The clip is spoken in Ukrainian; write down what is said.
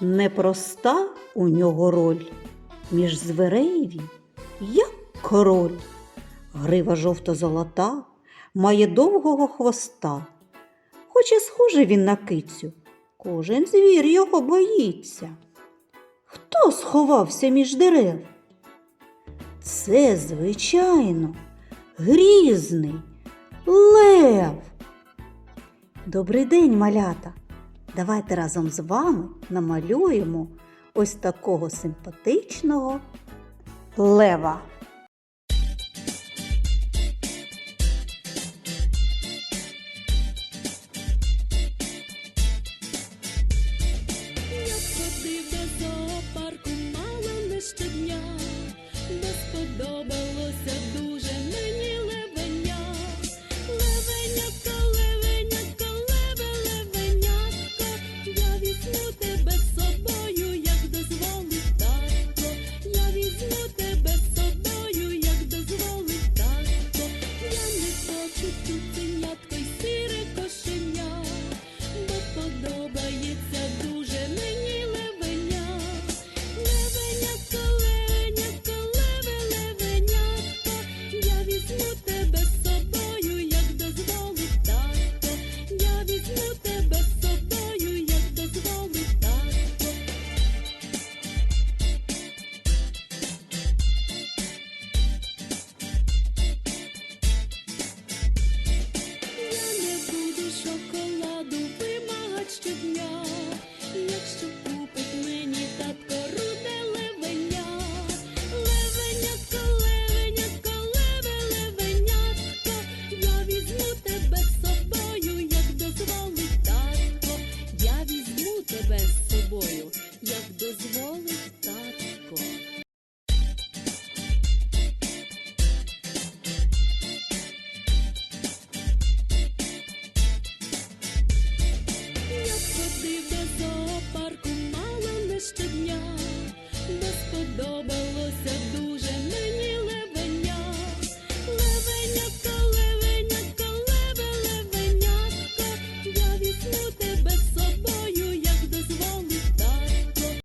непроста у нього роль. Між зверей він, як король. Грива жовто-золота, має довгого хвоста. Хоч і схожий він на кицю, кожен звір його боїться. Хто сховався між дерев? Це, звичайно, грізний лев. Добрий день, малята! Давайте разом з вами намалюємо ось такого симпатичного лева. Не щодня, бо сподобалося дуже вимагать якщо купить мені татко руде левеня. Левенятко, левенятко, леве, левенятко, я візьму тебе з собою, як дозволить татко. Я візьму тебе з собою, як дозволить ходив до зоопарку мало не щодня,